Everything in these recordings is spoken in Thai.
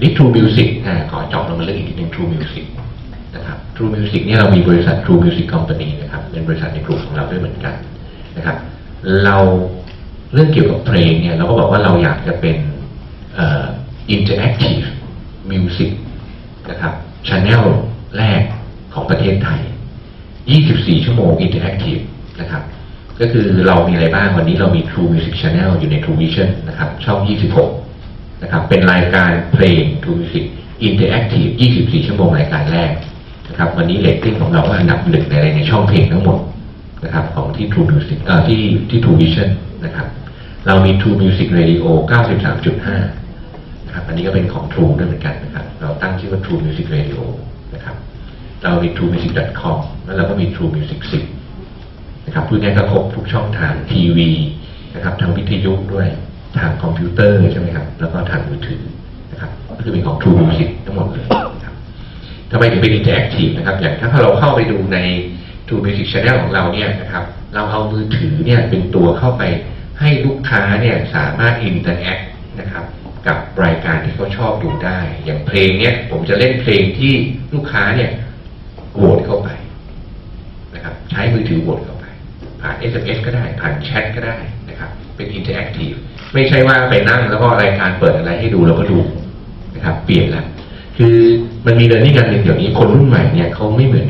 นี่ True Music อ่าขอเจาะลงมาเรื่องอีกนิดนึง True Music นะครับ True Music เนี่ยเรามีบริษัท True Music Company นะครับ เป็นบริษัทในกลุ่มของเราด้วยเหมือนกันนะครับ เราเรื่องเกี่ยวกับเพลงเนี่ยเราก็บอกว่าเราอยากจะเป็นเอ่อ interactive music นะครับ channel แรกของประเทศไทย 24 ชั่วโมง interactive นะครับ ก็คือเรามีอะไรบ้างวันนี้เรามี True Music Channel อยู่ใน True Vision นะครับ ช่อง 26 นะครับเป็นรายการเพลง True Music Interactive 24 ชั่วโมงรายการแรกนะครับวันนี้เรตติ้งของเราก็อันดับหนึ่งในในช่องเพลงทั้งหมดนะครับของที่ True Music เอ่อที่ที่ True Vision นะครับเรามี True Music Radio 93.5นะครับอันนี้ก็เป็นของ True ด้วยเหมือนกันนะครับเราตั้งชื่อว่า True Music Radio นะครับเรามี truemusic.com แล้วเราก็มี True Music 10นะครับพูดง่ายก็ครบทุกช่องทางทีวีนะครับทางวิทยุด้วย ทางคอมพิวเตอร์ใช่ไหมครับแล้วก็ทางมือถือนะครับก็คือเป็นของ True Music ทั้งหมดเลยนะครับทำไมถึงเป็น interactive นะครับอย่างถ้าเราเข้าไปดูใน True Music Channel ของเราเนี่ยนะครับเราเอามือถือเนี่ยเป็นตัวเข้าไปให้ลูกค้าเนี่ยสามารถ interact นะครับกับรายการที่เขาชอบดูได้ อย่างเพลงเนี่ยผมจะเล่นเพลงที่ลูกค้าเนี่ยโหวตเข้าไปนะครับใช้มือถือโหวตเข้าไป ผ่าน SMS ก็ได้ ผ่านแชทก็ได้ เป็นอินเทอร์แอคทีฟไม่ใช่ว่าไปนั่งแล้วก็รายการเปิดอะไรให้ดูเราก็ดูนะครับ เปลี่ยนละคือมันมีเรื่องนี้กันหนึ่งเดี๋ยวนี้คนรุ่นใหม่เนี่ยเขาไม่เหมือน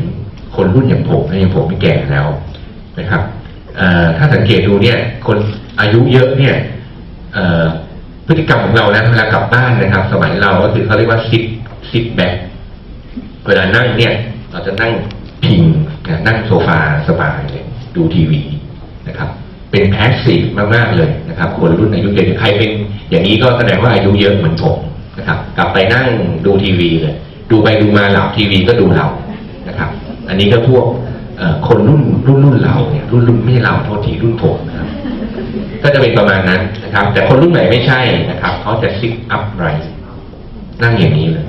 คนรุ่นอย่างผมนะอย่างผมไม่แก่แล้วนะครับถ้าสังเกตดูเนี่ย คนอายุเยอะเนี่ยพฤติกรรมของเรานะเวลากลับบ้านนะครับ สมัยเราก็คือเขาเรียกว่า sit sit back เวลานั่งเนี่ย เราจะนั่งพิงนั่งโซฟาสบายเลยดูทีวีนะครับ เป็นแพสซีฟมากๆเลยนะครับ คนรุ่นอายุเยอะใครเป็นอย่างนี้ก็แสดงว่าอายุเยอะเหมือนผมนะครับ กลับไปนั่งดูทีวีเลยดูไปดูมาหลับทีวีก็ดูเรานะครับ อันนี้ก็พวกคนรุ่นรุ่นรุ่นเราเนี่ยรุ่นรุ่นไม่เราโทษทีรุ่นผมนะครับก็จะเป็นประมาณนั้นนะครับ แต่คนรุ่นใหม่ไม่ใช่นะครับเขาจะ sit upright นั่งอย่างนี้เลย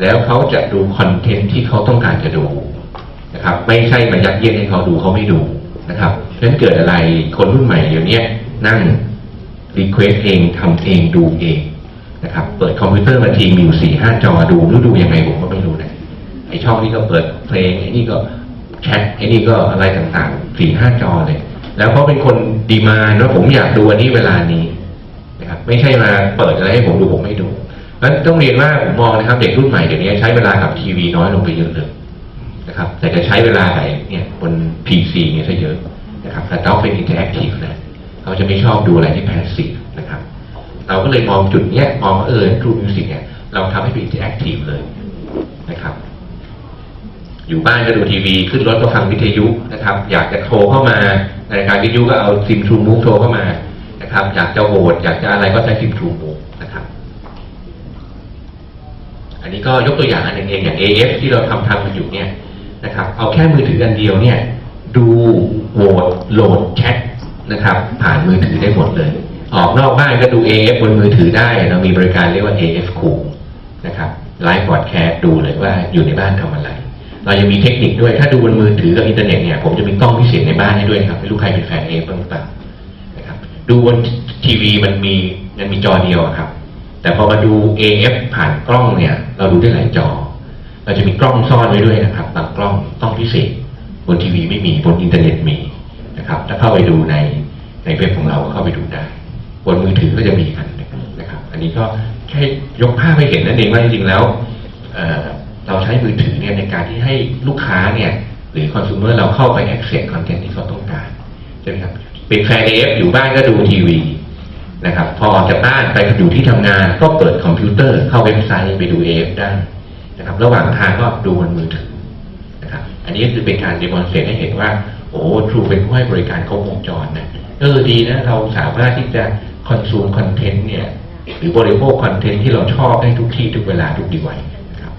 แล้วเขาจะดูคอนเทนต์ที่เขาต้องการจะดูนะครับ ไม่ใช่มันยัดเยียดให้เขาดูเขาไม่ดู นะครับเพราะฉะนั้นเกิดอะไรคนรุ่นใหม่เดี๋ยวนี้นั่งรีเควสเองทำเองดูเองนะครับเปิดคอมพิวเตอร์มาทีมีอยู่สี่ห้าจอดูหรือดูยังไงผมก็ไม่รู้นะไอช่องนี้ก็เปิดเพลงไอนี่ก็แชทไอนี่ก็อะไรต่างๆสี่ห้าจอเลย แล้วเขาะเป็นคนดีมานว่าผมอยากดูอันนี้เวลานี้นะครับไม่ใช่มาเปิดอะไรให้ผมดูผมไม่ดูนั้นต้องเรียนว่าผมมองนะครับ เด็กรุ่นใหม่เดี๋ยวนี้ใช้เวลากับทีวีน้อยลงไปเยอะเลย นะครับแต่จะใช้เวลาไหนเนี่ยบน PC เนี่ยซะเยอะนะครับแต่ต้องเป็นอินเทอร์แอคทีฟนะเขาจะไม่ชอบดูอะไรที่แพสซีฟนะครับ เราก็เลยมองจุดเนี้ยมองว่าเออ True Music เนี่ยเราทำให้เป็นอินเทอร์แอคทีฟเลยนะครับ อยู่บ้านก็ดูทีวี ขึ้นรถก็ฟังวิทยุนะครับ อยากจะโทรเข้ามาในรายการวิทยุก็เอาซิม True Move โทรเข้ามานะครับ อยากจะโหวตอยากจะอะไรก็ใช้ซิม True Move นะครับอันนี้ก็ยกตัวอย่างอันหนึ่งเองอย่าง AF ที่เราทำทำกันอยู่เนี่ย นะครับเอาแค่มือถืออันเดียวเนี่ยดูโหวตโหลดแชทนะครับผ่านมือถือได้หมดเลย ออกนอกบ้านก็ดู AF บนมือถือได้เรามีบริการเรียกว่า AF Cool นะครับไลฟ์บอดแคสต์ดูเลยว่าอยู่ในบ้านทำอะไร เรายังมีเทคนิคด้วยถ้าดูบนมือถือกับอินเทอร์เน็ตเนี่ยผมจะมีกล้องพิเศษในบ้านให้ด้วยครับไม่รู้ใครเป็นแฟนเอฟบ้างหรือเปล่านะครับดูบนทีวีมันมีมันมีจอเดียวครับ แต่พอมาดู AF ผ่านกล้องเนี่ย เราดูได้หลายจอ เราจะมีกล้องซ่อนไว้ด้วยนะครับบางกล้องกล้องพิเศษบนทีวีไม่มีบนอินเทอร์เน็ตมีนะครับ ถ้าเข้าไปดูในในเว็บของเราเข้าไปดูได้ บนมือถือก็จะมีอันนะครับ อันนี้ก็แค่ยกภาพให้เห็นนั่นเองว่าจริงๆแล้วเเราใช้มือถือเนี่ยในการที่ให้ลูกค้าเนี่ยหรือคอน sumer เราเข้าไป access content ที่เขาต้องการใช่ไหมครับเป็นแฟนเอฟอยู่บ้านก็ดูทีวีนะครับ พอออกจากบ้านไปอยู่ที่ทำงานก็เปิดคอมพิวเตอร์เข้าเว็บไซต์ไปดูเอฟได้ นะครับระหว่างทางก็ดูบนมือถือนะครับอันนี้ก็คือเป็นการ demonstrate ให้เห็นว่า โอ้ทรูเป็นผู้ให้บริการครบวงจรนะเออดีนะเราสามารถที่จะคอนซูมคอนเทนต์เนี่ยหรือบริโภคคอนเทนต์ที่เราชอบได้ทุกที่ทุกเวลาทุกดีไวนะครับ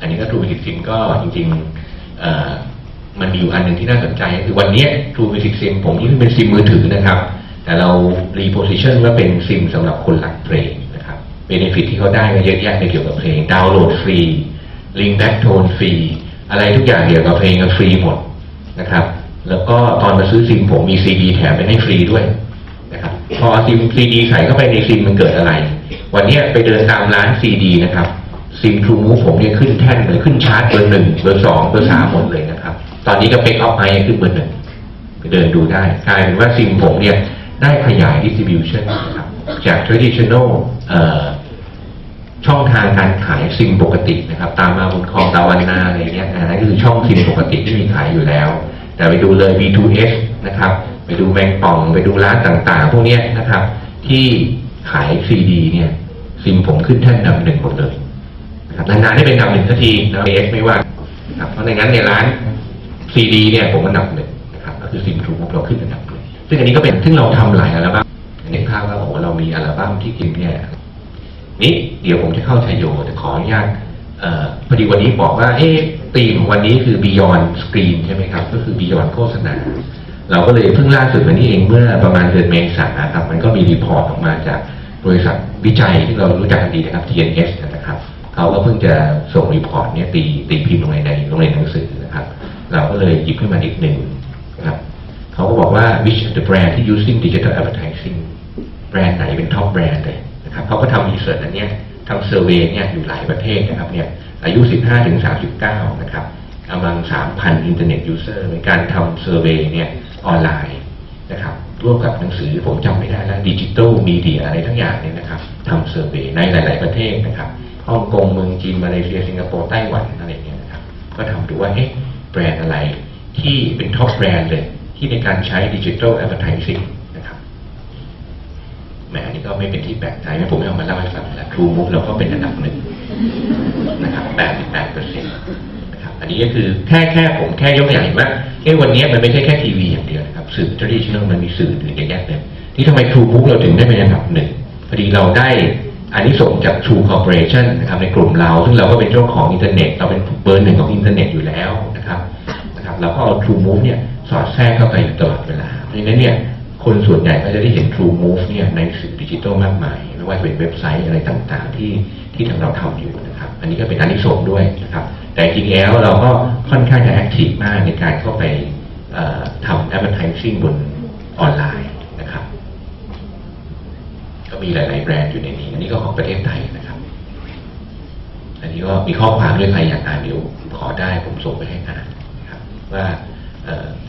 อันนี้ก็ True Music Sim ก็จริงๆมันมีอยู่อันหนึ่งที่น่าสนใจก็คือวันนี้ย True Music Sim ผมนี่เป็นซิมมือถือนะครับ แต่เรา reposition ว่าเป็นซิมสำหรับคนรักเพลง เบนฟิตที่เขาได้ก็เยอะแยะในเกี่ยวกับเพลงดาวน์โหลดฟรีลิงก์แบ็กโทนฟรีอะไรทุกอย่างเกี่ยวกับเพลงก็ฟรีหมดนะครับ แล้วก็ตอนมาซื้อซิมผมมีซีดีแถมไปให้ฟรีด้วยนะครับพอซิมซีดีใส่เข้าไปในซิมมันเกิดอะไร วันนี้ไปเดินตามร้านซีดีนะครับซิมทรูมูผมเนี่ยขึ้นแท่นเลยขึ้นชาร์ตเบอร์หนึ่งเบอร์สองเบอร์สามหมดเลยนะครับ ตอนนี้ก็เป็กออฟไอขึ้นเบอร์หนึ่งไปเดินดูได้กลายเป็นว่าซิมผมเนี่ยได้ขยาย distribution นะครับจาก traditional เอ่อ ช่องทางการขายซิมปกตินะครับ ตามมาบนคลองตะวันนาอะไรเงี้ยนะนั่นก็คือช่องซิมปกติที่มีขายอยู่แล้ว แต่ไปดูเลย B2S นะครับ ไปดูแมงป่องไปดูร้านต่างๆ พวกเนี้ยนะครับ ที่ขายซีดีเนี่ยซิมผมขึ้นแท่นนดับหนึ่งหมดเลยนะครับนานๆได้เป็นนดับหนึ่งสักทีนะเอสไม่ว่านะครับเพราะในงั้นในร้านซีดีเนี่ยผมอันดับหนึ่งนะครับก็คือซิมทูกเราขึ้นอันดับหนึ่งซึ่งอันนี้ก็เป็นซึ่งเราทำหลายอัลบั้มเห็นภาพว่าโอ้เรามีอัลบั้มที่กินเนี่ย นี่เดี๋ยวผมจะเข้าชัยโยแต่ขออนุญาตพอดีวันนี้บอกว่าเอ๊ะธีมของวันนี้คือ Beyond Screen ใช่ไหมครับ ก็คือ Beyond โฆษณา เราก็เลยเพิ่งล่าสุดวันนี้เองเมื่อประมาณเดือนเมษายนครับ มันก็มีรีพอร์ตออกมาจากบริษัทวิจัยที่เรารู้จักกันดีนะครับ TNS นะครับเขาก็เพิ่งจะส่งรีพอร์ตเนี่ยตีตีพิมพ์ลงในในลงในหนังสือนะครับ เราก็เลยหยิบขึ้นมาอีกหนึ่งนะครับเขาก็บอกว่า which the brand ที่ using digital advertising แบรนด์ไหนเป็นท็อปแบรนด์เลย นะครับเขาก็ทำรีเสิร์ชอันเนี้ยทำเซอร์เวยเนี่ยอยู่หลายประเทศนะครับเนี่ยอายุ 15ถึง39 นะครับกำลัง 3,000 อินเทอร์เน็ตยูเซอร์ในการทำเซอร์เวยเนี่ยออนไลน์นะครับร่วมกับหนังสือผมจำไม่ได้แล้วดิจิ t a ลมีเดียอะไรทั้งอย่างเนี่ยนะครับทำเซอร์เวยในหลาย ๆประเทศนะครับฮ่องกงเมืองจีนมาเลเซียสิงคโปร์ไต้หวันอะไรเงี้ยนะครับก็ทำดูว่าเอ๊ะแบรนด์อะไรที่เป็นท็อปแบรนด์เลยที่ในการใช้ดิจิ t a ลแอดเวอร์ทิซิ่ง นี่ก็ไม่เป็นที่แปลกใจนะผมไม่เอามาเล่าให้ฟังแล้วทรูมุกเราก็เป็นอันดับหนึ่งนะครับ88เปอร์เซ็นต์นะครับ อันนี้ก็คือแค่แค่ผมแค่ยกตัวอย่างว่าเอ้วันนี้มันไม่ใช่แค่ทีวีอย่างเดียวนะครับ สื่อ traditional มันมีสื่ออื่นเยอะแยะเลยที่ทำไมทรูมุกเราถึงได้เป็นอันดับหนึ่งพอดีเราได้อันนี้ส่งจาก True Corporation นะครับในกลุ่มเรา ซึ่งเราก็เป็นเจ้าของอินเทอร์เน็ต เราเป็นเบอร์หนึ่งของอินเทอร์เน็ตอยู่แล้วนะครับนะครับเราก็เอา True Move เนี่ยสอดแทรกเข้าไปอยู่ตลอดเวลาเพราะฉะนั้นเนี่ย คนส่วนใหญ่ก็จะได้เห็น True Move เนี่ยในสื่อดิจิทัลมากมาย ไม่ว่าจะเป็นเว็บไซต์อะไรต่างๆ ที่ที่ทางเราทำอยู่นะครับ อันนี้ก็เป็นอันที่สงส์ด้วยนะครับ แต่จริงแล้วเราก็ค่อนข้างจะแอคทีฟมากในการเข้าไปเอ่อทำ advertising บนออนไลน์นะครับ ก็มีหลาย ๆ แบรนด์อยู่ในนี้ อันนี้ก็ของประเทศไทยนะครับ อันนี้ก็มีข้อความด้วยใครอยากอ่านเดี๋ยวขอได้ผมส่งไปให้อ่านนะครับว่า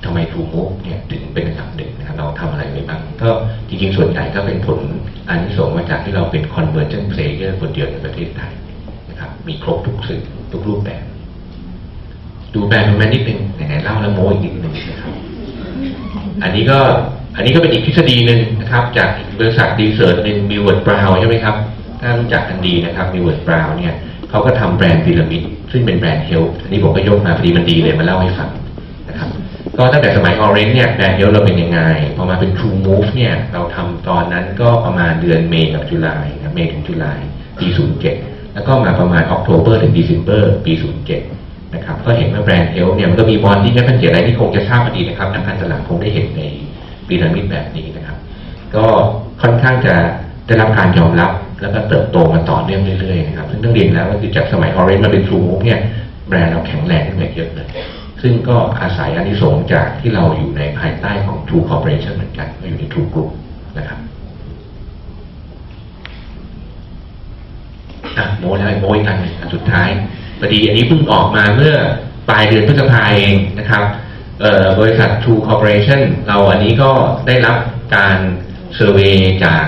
ทำไม True Move เนี่ยถึงเป็นอันดับหนึ่งนะครับเราทำอะไรไปบ้างก็จริงๆ ส่วนใหญ่ก็เป็นผลอันที่สงส์มาจากที่เราเป็น convergent player คนเดียวในประเทศไทยนะครับมีครบทุกสื่อทุกรูปแบบ ดูแบรนด์มันนิดนึงไหนๆเล่าแล้วโม้อีกนิดนึงนะครับอันนี้ก็อันนี้ก็เป็นอีกทฤษฎีหนึ่งนะครับ จากบริษัทดีเซิร์ชเป็นมิวเวิร์ดบราวใช่ไหมครับ ถ้ารู้จักกันดีนะครับมิวเวิร์ดบราวเนี่ยเขาก็ทำแบรนด์พีระมิดซึ่งเป็นแบรนด์เฮลท์อันนี้ผมก็ยกมาพอดีมันดีเลยมาเล่าให้ฟัง ก็ตั้งแต่สมัยออเรนจ์เนี่ยแบรนด์เฮลเราเป็นยังไง พอมาเป็น True Move เนี่ยเราทำตอนนั้นก็ประมาณเดือนเมษกับจุลายนะเมษถึงจุลายปี 07 แล้วก็มาประมาณออกโทเบอร์ถึง December ปี 07 นะครับ ก็เห็นว่าแบรนด์เฮลเนี่ยมันก็มีบอลที่นักการเขียนอะไรที่คงจะทราบมาดีนะครับนักการตลาดคงได้เห็นในพีระมิดแบบนี้นะครับ ก็ค่อนข้างจะได้รับการยอมรับแล้วก็เติบโตมาต่อเนื่องเรื่อยๆนะครับซึ่งต้องเรียนแล้วก็คือจากสมัยออเรนจ์มาเป็นทรูมูฟเนี่ยแบรนด์เราแข็งแรงขึ้นมาเยอะเลย ซึ่งก็อาศัยอานิสงส์จากที่เราอยู่ในภายใต้ของ True Corporation เหมือนกันก็อยู่ใน True Group นะครับอะโมแล้วไอ้โมอีกอันหนึ่งสุดท้ายพอดีอันนี้เพิ่งออกมาเมื่อปลายเดือนพฤษภาเองนะครับเอ่อบริษัท True Corporation เราอันนี้ก็ได้รับการเซอร์เวยจาก